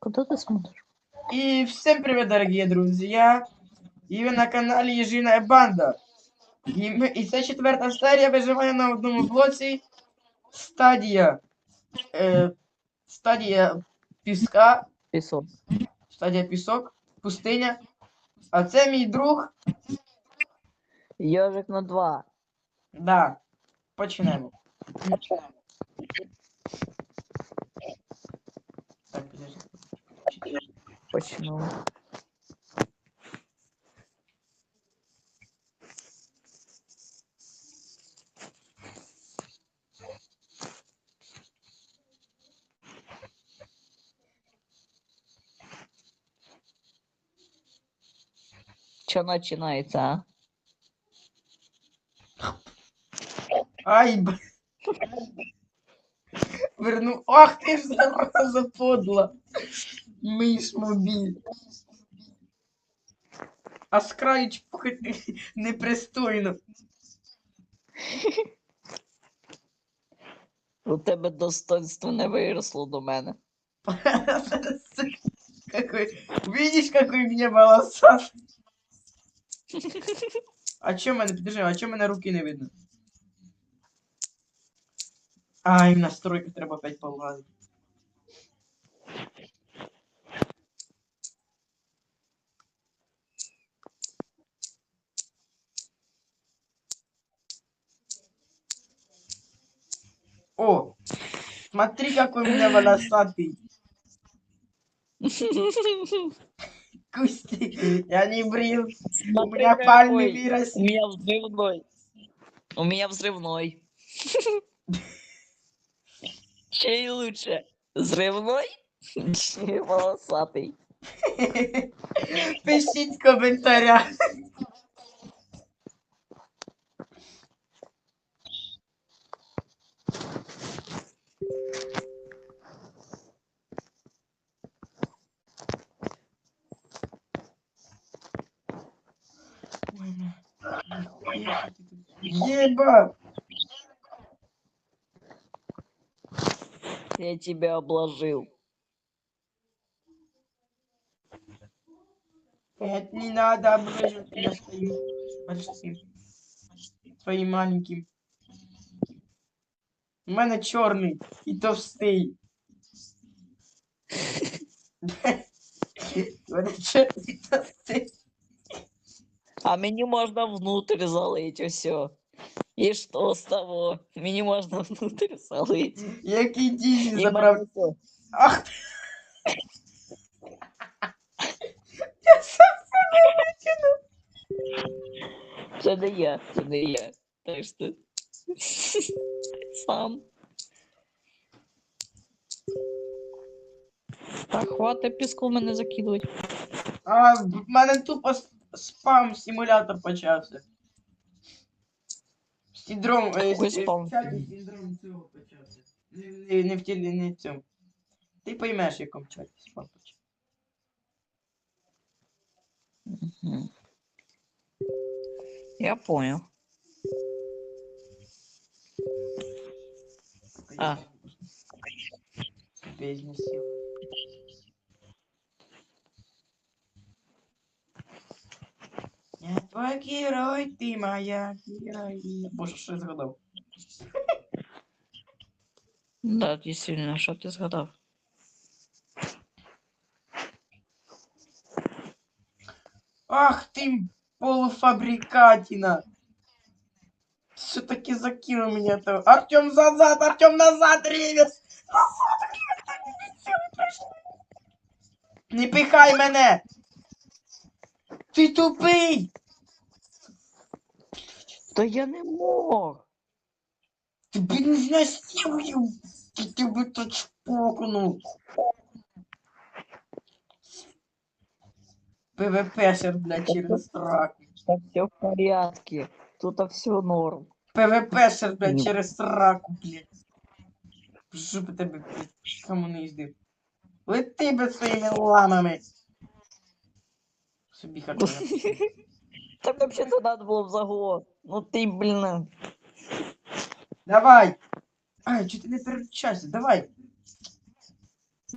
Куда ты смотришь? И всем привет, дорогие друзья! І ви на каналі Єжина Банда. І, ми, і це четверта серія виживання на одному блоці. Стадія. Е, стадія піска, Песок. стадія пісок, пустиня. А це мій друг. Ежик на два. Да. Почнемо. Так, подожди. Почему? Что начинается, а? Ай, б... Верну. Ах ти ж зараза подла. Миш мобіль. А з краю чпухати непристойно. У тебе достоинство не виросло до мене. Какой... Видишь, какой у меня волосатый? А чё мене, подожди, а чё мене руки не видно? Ай, в настройках треба опять полазити. О, смотри, какой у меня волосатый. Кусти, я не брил. У меня пальмы У выросли. меня взрывной. У меня взрывной. Чей лучше? Взрывной? Чи волосатый? Пишіть в. Ой, бля. Еба! Я тебя обложил. Это не надо обрежать, я стою почти своим маленьким. У мене чорний і товстий. У мене чорний і товстий. А мені можна внутрь залить, все. І що з того? Мені можна внутрь залить. Який дізель І заправ... мене всё. Ах ти! Я сам себе витягнув. Це не я, це не я. Так що Сам. Так, хватить піску мене закидувати. А в мене тупо с- спам симулятор почався. Синдром, е, Какой с- е, спам? в чаті синдром цього почався. Не, не, не в тілі, не в цьому. Ти поймеш, в якому чаті спам почався. Мгм. Я понял. А. Бездна сил. Твой герой, ты моя героиня. Боже, що я згадав? Да, действительно, що ти згадав? Ах ты, полуфабрикатина! Все таки закинул меня то. Артем назад, Артем назад, ревес! Назад, ревес, не пихай мене! Ти тупий! Та я не мог. Ти б не знасилую! Ти тебе тут шпокнув! ПВПшер, блядь, через сраку. Та все в порядке. Тут все норм. ПВПшер, блядь, через сраку, блядь. Що би тебе, блядь, кому не їздив? Лети би своїми ламами. Собі хардвер. Так вообще-то надо было в загон. Ну ты, блин. Давай! Ай, чого ти не переключайся, давай!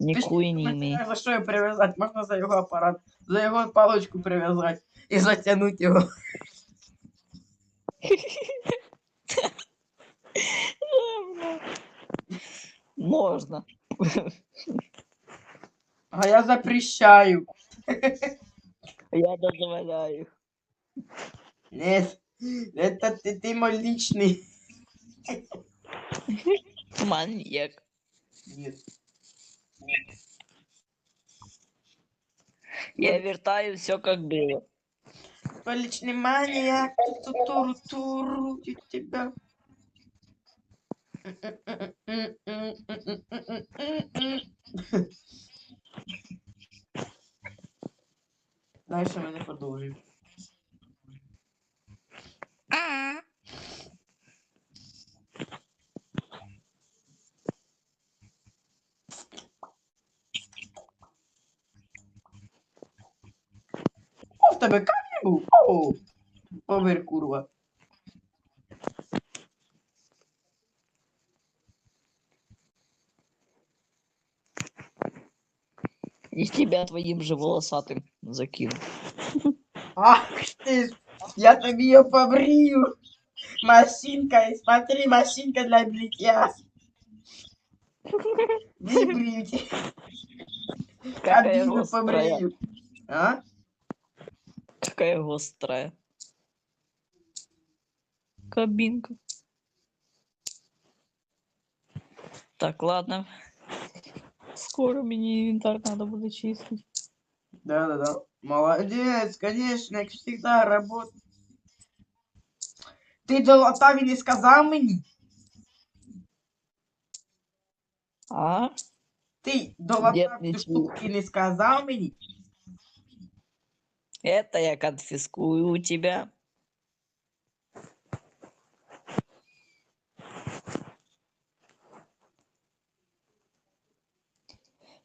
Нихуя не имею. За що його прив'язати? Можна за його апарат, за його паличку прив'язати і затягнути його. Можно. А я запрещаю. Я дозволяю. Нет, это ты, ты мой личный. Маньяк. Нет. Я вертаю все как было. Твой личный маньяк. Туру туру у тебя. Дальше ми не продовжуємо. О, в тебе камінь був? О, повір, курва. И тебя твоим же волосатым закину. Ах ты ж, я тобі ее побрию. Машинка, смотри, машинка для бритья. Не брить, Какая кабину острая. побрию. А? Какая острая. Кабинка. Так, ладно. Скоро мне инвентарь надо будет чистить. Да-да-да. Молодец, конечно, как всегда, работа. Ти до Латаві не сказав мені? А? Ти до Дід Латаві не до чув. штуки не сказав мені? Это я конфискую у тебя.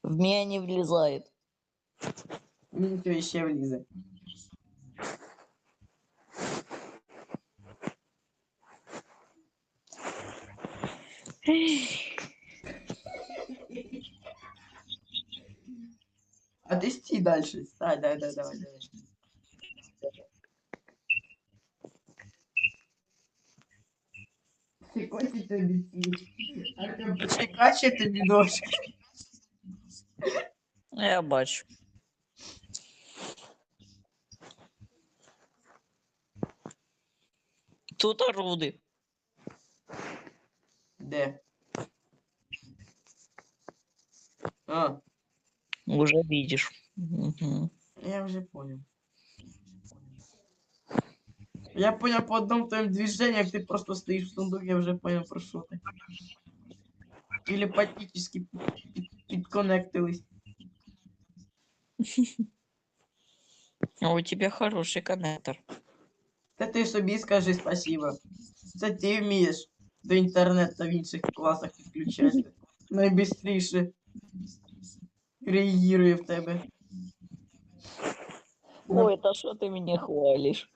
В меня не влезает. Мені то ще влізе. А ти стій далі. Стай, дай, дай, давай, давай. Чекаче тобі ці. Артем, почекаче тобі дошки. Я бачу. Тут оруды. Де? А, Уже видишь. Мгм. я вже понял. Я понял по одному твоему движению, как ты просто стоишь в сундуке, я уже понял, про что ты. Телепатически підконектились. А у тебя хороший коннектор. Та ти собі скажи спасибо. Це ти вмієш до інтернету в інших класах підключати. Найбистріше реагує в тебе. Ой, это что ты меня хвалишь?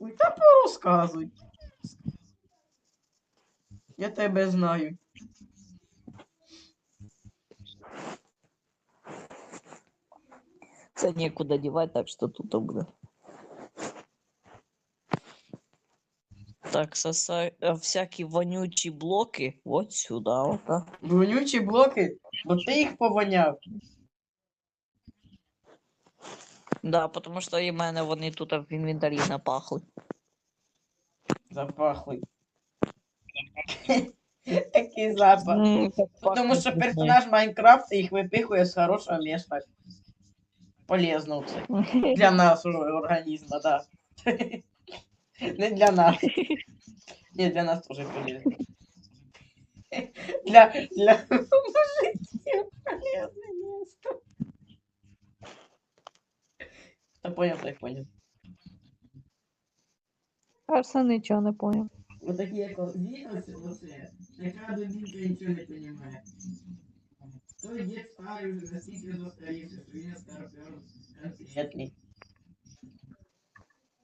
Ой, та порозказуй. Я тебе знаю. Це некуда девать, так что тут будет. Так, соса... э, всякие вонючие блоки вот сюда, вот так. Вонючі блоки, бо ти їх повоняв. Да, потому что і мене вони тут в інвентарі напахли. Запахли. Такий запах. М, так Тому пахне що вкусно. персонаж Майнкрафта їх випихує з хорошого міста. Полезно це. Для нашого організму, да. Не для нас. Ні, для нас теж полезно. Для, для мужиків полезне місто. Та понял, так понял. Арсен нічого не поняв. Вот такі як віруси, оце, така дубінка нічого не розуміє. Той дід старий вже настільки застарівся, що він старпер конкретний.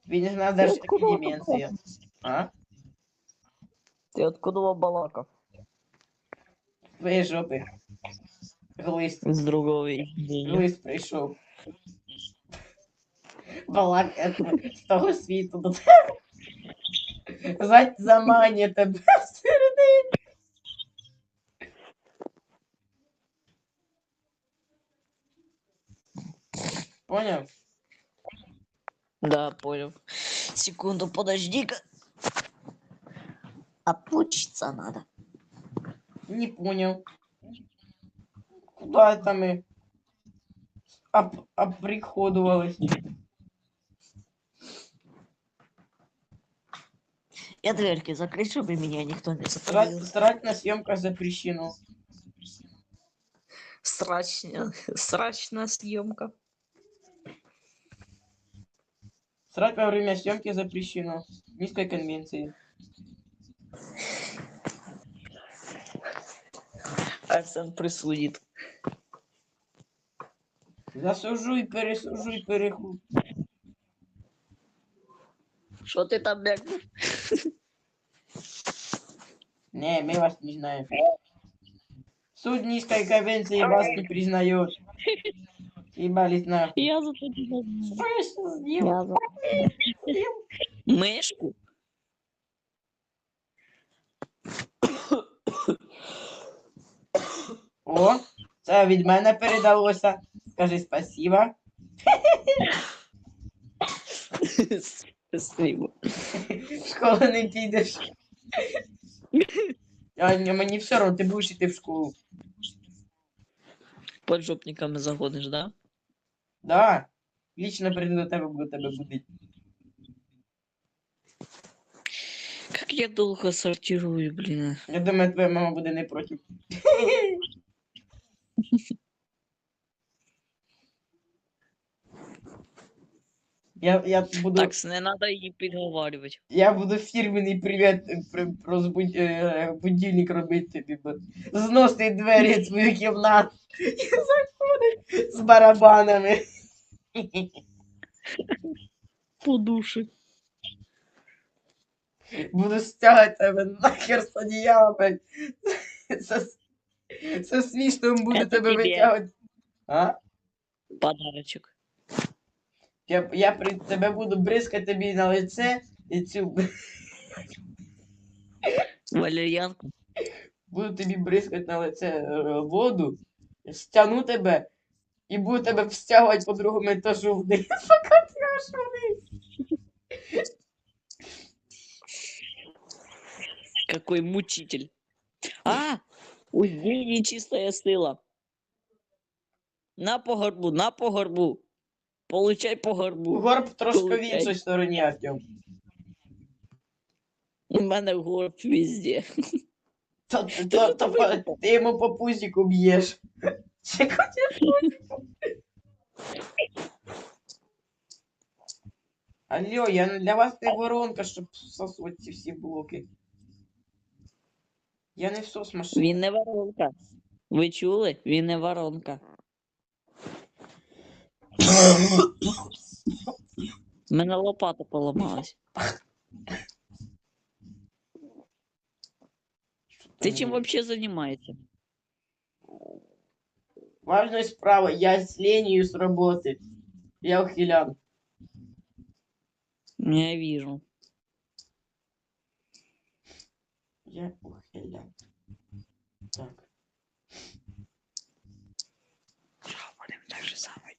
Він не знає даже Откуда такі он деменції. А? Ти откуда балакав? Твоей жопы. Глист. З другого відділення. Глист прийшов. Балак з того світу до тебе. Зать заманює тебе всередині. Поняв? Да, понял. Секунду, подожди-ка. Опучиться надо. Не понял. Куда это мы оп оприходовались? Я дверки закрыть, чтобы меня никто не Срать, затравил. срать на съемках запрещено. Срачня, срачная съемка. Срать во время съемки запрещено. Низкой конвенции. Арсен присудит. Засужу и пересужу и переху. Что ты там бегал? Не, мы вас не знаем. Суд низкой конвенции вас не признает. Ебались на. Я за тебя знаю. Мышку? О, це від мене передалося. Скажи спасибо. Спасибо. В школу не підеш. А ні, мені все одно, ти будеш йти в школу. Под жопниками заходишь, да? Да. Лично прийду до тебе, буду тебе будити. Как я долго сортирую, блин. Я думаю, твоя мама буде не проти. Я, я буду, Так, не надо її підговарювати. я буду фірменний привіт про е, будильник робити тобі. бо Зносить двері в свою кімнату і заходить з барабанами. Подуши. Буду стягати тебе нахер з одіяла, блядь. Смішно буду тебе витягувати. А? Подарочок. Я, я при тебе буду бризкати тобі на лице і цю Валерьянку. буду тобі бризкати на лице е, воду, стягну тебе і буду тебе встягувати по другому етажу вниз, поки ти аж вниз. Какой мучитель. А! Уйди, нечистая сила. На по горбу, на по горбу. Получай по горбу. Горб трошки в Получай. іншій стороні, Артем. У мене горб везде. То, то, то, по- ти йому по пузіку б'єш. Чи хочеш? Алло, я не для вас не воронка, щоб всосувати ці всі блоки. Я не всос машину. Він не воронка. Ви чули? Він не воронка. У мене лопата поламалась. Ти чим вообще займаєшся? Важная справа, я с ленью с работы. Я ухилян. Я вижу. Я ухилян. Так. Що будемо так же саме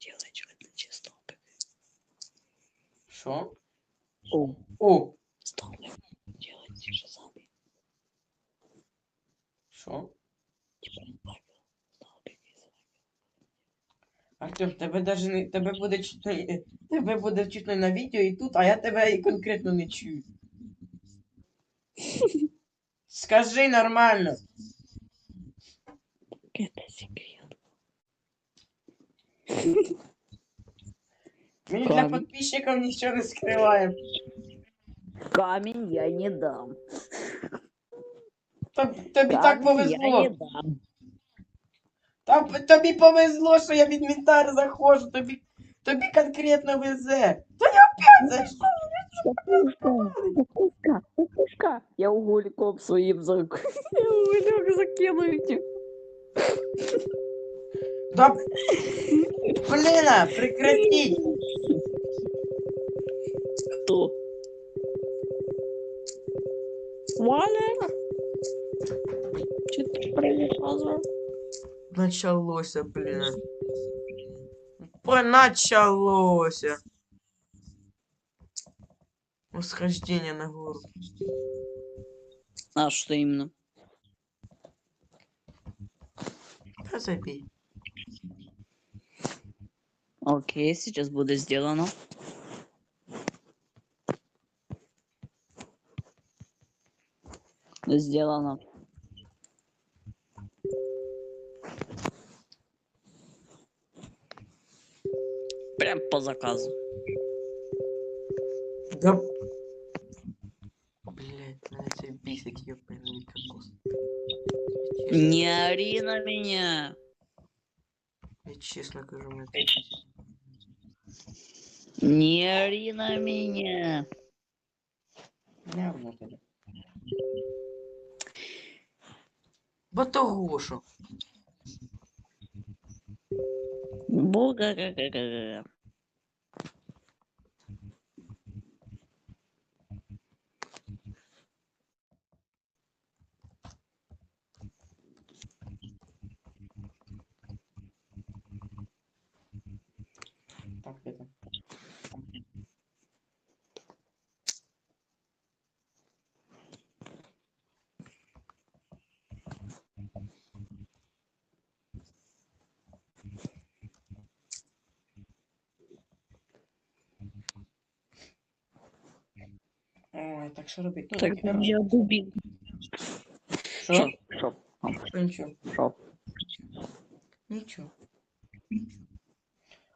Типа правило. Столбик из Артем, тебе даже не тебе буде чутно, тебе буде чутно на відео і тут, а я тебе і конкретно не чую. Скажи нормально. Это секрет. Ми для Камінь. підписчиків нічого не скриваємо. Камень я не дам. Тоб- Тобі так Камень я не повезло. дам. Та, тобі повезло, що я в інвентар заходжу. Тобі, тобі конкретно везе. То я опять зайшов. Кукушка, кукушка, кукушка. Я угольком своим зак... Я уголек закину эти. Да... Блин, а, прекратить! Кто? Валер? Че ты привязал? Началося, блин. Началося. Восхождение на гору. А что именно? Да забей. Окей, сейчас будет сделано. Сделано. Прям по заказу. Да. Блять, на эти бисик ёбаный кокос. Не ори на меня. Честно говорю, бисики. Не ори на меня. Бо того що. буга Так, это. Ой, так що робити? Ну, Так таке. я дубин. Що? Що нічого? Шо? Нічого.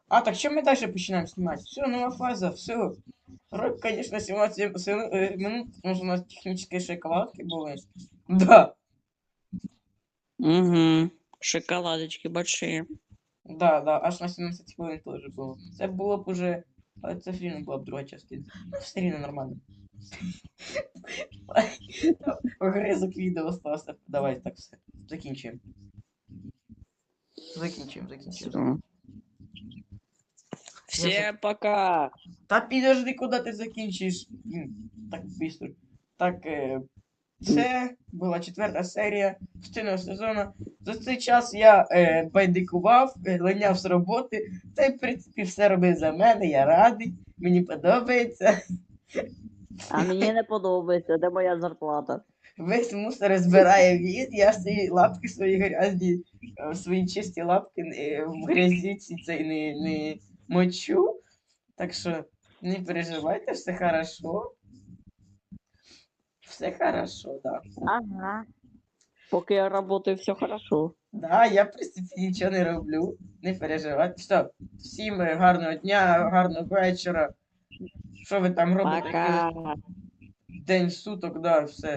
А, так що ми далі починаємо знімати? Все, нова фаза, все. Ролик, конечно, 17 сил- э, минут, потому что у нас технические шоколадки были. Да, Угу. Шоколадочки большие. да, да, аж на 17 хвилин теж було. Це було б уже. Але це все рівно була б друга частина. Ну, все рівно нормально. Огризок відео стався. Давай, так все. Закінчуємо. Закінчуємо, закінчуємо. Всем пока. Та підожди, куди ти закінчиш? Так быстро. Так, е, це була четверта серія частинного сезону. За цей час я е, байдикував, е, линяв з роботи. Та й, в принципі, все робив за мене, я радий, мені подобається. А мені не подобається, де моя зарплата. Весь мусор збирає він, я свої лапки свої грязні, е, свої чисті лапки е, в грязі цей не, не мочу. Так що не переживайте, все хорошо. Все хорошо, да. Ага. Поки я работаю, все хорошо. Да, я, в принципі, нічого не роблю. Не переживайте. Що, всім гарного дня, гарного вечора. Що ви там робите? Пока. День суток, да, все.